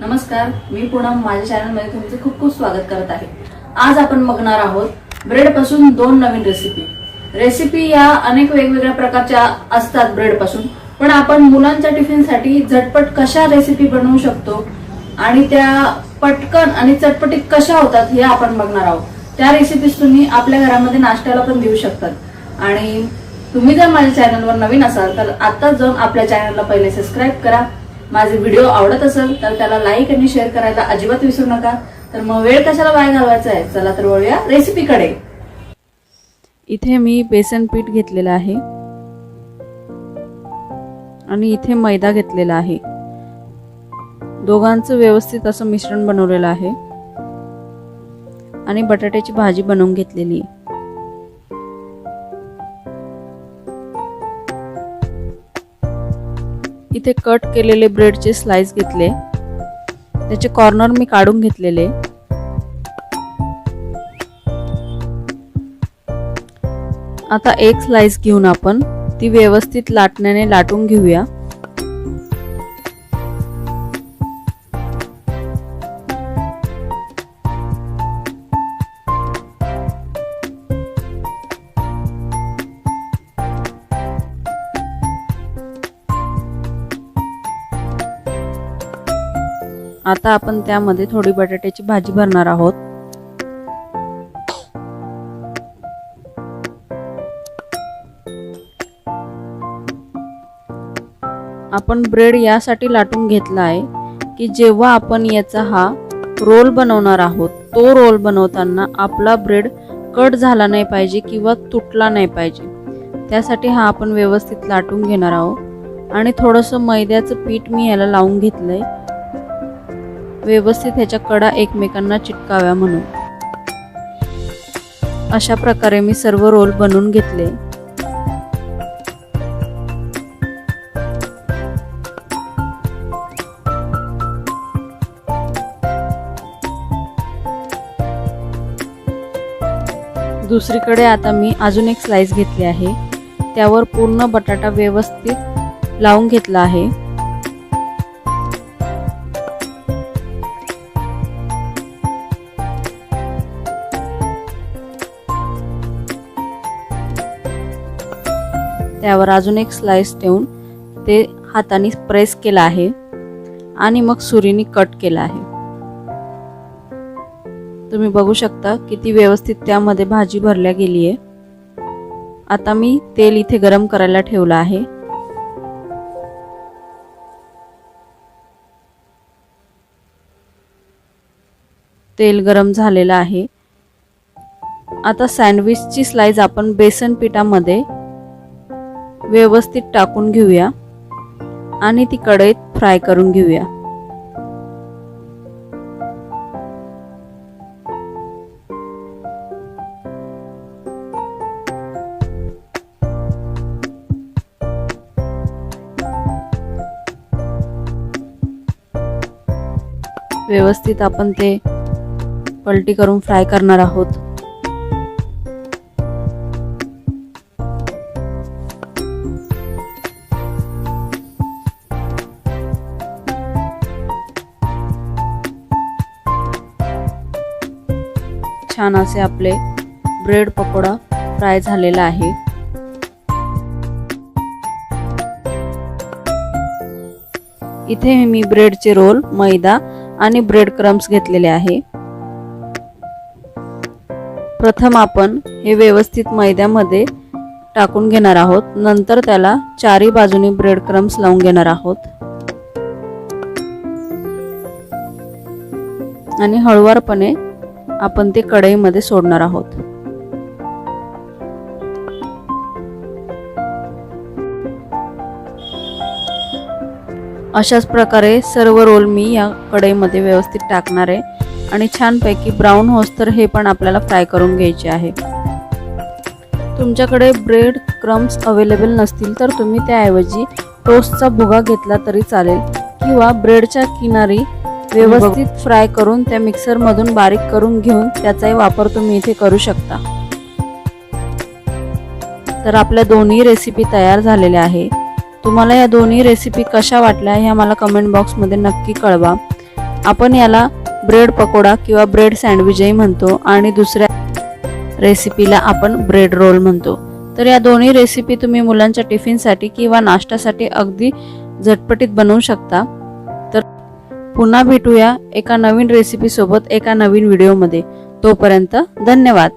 नमस्कार मी पूनम. माझ्या चॅनलमध्ये तुमचे खूप खूप स्वागत करत आहे. आज आपण बघणार आहोत ब्रेडपासून दोन नवीन रेसिपी रेसिपी या अनेक वेगवेगळ्या प्रकारच्या असतात ब्रेडपासून पण आपण मुलांच्या टिफिनसाठी झटपट कशा रेसिपी बनवू शकतो आणि त्या पटकन आणि चटपटीत कशा होतात हे आपण बघणार आहोत. त्या रेसिपीज तुम्ही आपल्या घरामध्ये नाश्त्याला पण देऊ शकतात. आणि तुम्ही जर माझ्या चॅनलवर नवीन असाल तर आत्ताच जाऊन आपल्या चॅनलला पहिले सबस्क्राईब करा. माझे व्हिडिओ आवडत असेल तर त्याला लाईक आणि शेअर करायला अजिबात विसरू नका. तर मग वेळ कशाला वाया घालवायचा आहे? चला तर वळूया रेसिपीकडे इथे मी बेसन पीठ घेतलेलं आहे. आणि इथे मैदा घेतलेला आहे. दोघांचं व्यवस्थित असं मिश्रण बनवलेलं आहे. आणि बटाट्याची भाजी बनवून घेतलेली आहे. इथे कट केलेले ब्रेडचे स्लाइस घेतले. त्याचे कॉर्नर मी काढून घेतलेले. आता एक स्लाइस घेऊन आपण ती व्यवस्थित लाटण्याने लाटून घेऊया. आता आपण त्यामध्ये थोडी बटाट्याची भाजी भरणार आहोत. आपण ब्रेड यासाठी लाटून घेतला आहे की जेव्हा आपण याचा हा रोल बनवणार आहोत तो रोल बनवताना आपला ब्रेड कट झाला नाही पाहिजे किंवा तुटला नाही पाहिजे. त्यासाठी हा आपण व्यवस्थित लाटून घेणार आहोत. आणि थोडंसं मैद्याचं पीठ मी याला लावून घेतलंय. व्यवस्थित ह्याच्या कडा एकमेकांना चिटकाव्या म्हणून. अशा प्रकारे मी सर्व रोल बनवून घेतले. दुसरीकडे आता मी अजून एक स्लाइस घेतली आहे. त्यावर पूर्ण बटाटा व्यवस्थित लावून घेतला आहे. त्यावर अजून एक स्लाइस ठेवून ते हाताने प्रेस केला आहे आणि मग सुरीने कट केला आहे. तुम्ही बघू शकता किती व्यवस्थित त्यामध्ये भाजी भरल्या गेली आहे आता मी तेल इथे गरम करायला ठेवलं आहे. तेल गरम झालेलं आहे. आता सँडविचची स्लाइस आपण बेसन पिठामध्ये व्यवस्थित टाकून घेऊया आणि ती कढईत फ्राय करून घेऊया. व्यवस्थित आपण ते पलटी करून फ्राय करणार आहोत. छान असे आपले ब्रेड पकोडा फ्राय झालेला आहे. इथे मी ब्रेडचे रोल मैदा आणि ब्रेड क्रम्स घेतलेले आहे. प्रथम आपण हे व्यवस्थित मैद्यामध्ये टाकून घेणार आहोत. नंतर त्याला चारी बाजूनी ब्रेड क्रम्स लावून घेणार आहोत. आणि हळुवारपणे आपण ते कढईमध्ये सोडणार आहोत. अशाच प्रकारे सर्व रोल मी या कढईमध्ये व्यवस्थित टाकणार आहे. आणि छानपैकी ब्राऊन होस तर हे पण आपल्याला फ्राय करून घ्यायचे आहे. तुमच्याकडे ब्रेड क्रम्स अवेलेबल नसतील तर तुम्ही त्याऐवजी टोस्टचा भुगा घेतला तरी चालेल किंवा ब्रेडच्या किनारी व्यवस्थित फ्राय करून त्या मिक्सरमधून बारीक करून घेऊन त्याचाही वापर तुम्ही इथे करू शकता. तर आपल्या दोन्ही रेसिपी तयार झालेल्या आहे तुम्हाला या दोन्ही रेसिपी कशा वाटल्या हे आम्हाला कमेंट बॉक्समध्ये नक्की कळवा. आपण याला ब्रेड पकोडा किंवा ब्रेड सँडविचही म्हणतो आणि दुसऱ्या रेसिपीला आपण ब्रेड रोल म्हणतो. तर या दोन्ही रेसिपी तुम्ही मुलांच्या टिफिनसाठी किंवा नाश्त्यासाठी अगदी झटपटीत बनवू शकता. पुन्हा भेटूया एका नवीन रेसिपीसोबत एका नवीन व्हिडिओमध्ये तोपर्यंत धन्यवाद.